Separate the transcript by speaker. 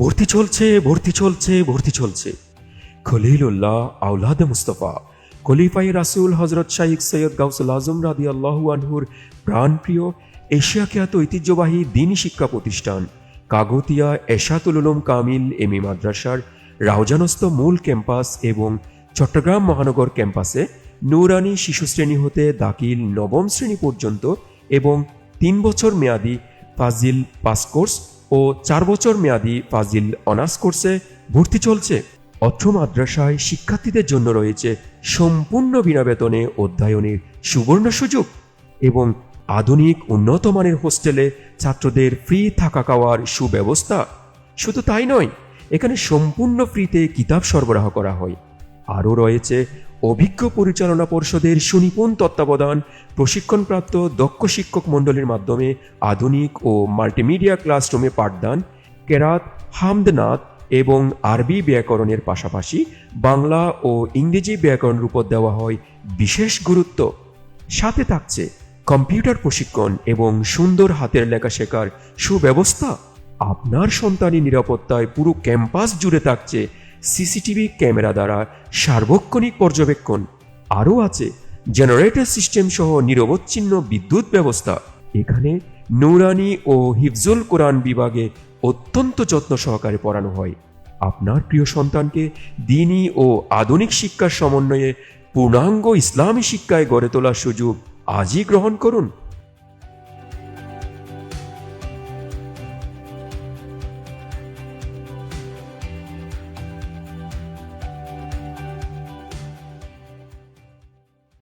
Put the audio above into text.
Speaker 1: ভর্তি চলছে ভর্তি চলছে ভর্তি চলছে। খলিলুল্লাহ আউলাদ মুস্তফা, খলিফাই রাসুল হজরত শাহিক সৈয়দ গাউসুল আজম রাদি আল্লাহু আনহুর প্রাণপ্রিয় এশিয়া খ্যাত ঐতিহ্যবাহী দিনী শিক্ষা প্রতিষ্ঠান, কাগতিয়া এশাতুল উলুম কামিল এমি মাদ্রাসার রাউজানস্থ মূল ক্যাম্পাস এবং চট্টগ্রাম মহানগর ক্যাম্পাসে নৌরানি শিশু শ্রেণি হতে দাখিল নবম শ্রেণি পর্যন্ত এবং তিন বছর মেয়াদি ফাজিল পাস কোর্স ও চার বছর মেয়াদি ফাজিল অনার্স কোর্সে ভর্তি চলছে। অত্র মাদ্রাসায় শিক্ষার্থীদের জন্য রয়েছে সম্পূর্ণ বিনা বেতনে অধ্যয়নের সুবর্ণ সুযোগ এবং আধুনিক উন্নত মানের হোস্টেলে ছাত্রদের ফ্রি থাকা খাওয়ার সুব্যবস্থা। শুধু তাই নয়, এখানে সম্পূর্ণ ফ্রিতে কিতাব সরবরাহ করা হয়। আরও রয়েছে অভিজ্ঞ পরিচালনা পর্ষদের সুনিপুণ তত্ত্বাবধান, প্রশিক্ষণপ্রাপ্ত দক্ষ শিক্ষক মণ্ডলীর মাধ্যমে আধুনিক ও মাল্টিমিডিয়া ক্লাসরুমে পাঠদান, কেরাত হামদনাথ এবং আরবি ব্যাকরণের পাশাপাশি বাংলা ও ইংরেজি ব্যাকরণের উপর দেওয়া হয় বিশেষ গুরুত্ব। সাথে থাকছে কম্পিউটার প্রশিক্ষণ এবং সুন্দর হাতের লেখা শেখার সুব্যবস্থা। আপনার সন্তানের নিরাপত্তায় পুরো ক্যাম্পাস জুড়ে থাকছে সিসিটিভি ক্যামেরা দ্বারা সার্বক্ষণিক পর্যবেক্ষণ। আরও আছে, জেনারেটর সিস্টেম সহ নিরবচ্ছিন্ন বিদ্যুৎ ব্যবস্থা। এখানে নৌরানি ও হিফজুল কোরআন বিভাগে অত্যন্ত যত্ন সহকারে পড়ানো হয়। আপনার প্রিয় সন্তানকে দিনী ও আধুনিক শিক্ষার সমন্বয়ে পূর্ণাঙ্গ ইসলামী শিক্ষায় গড়ে তোলার সুযোগ আজই গ্রহণ করুন।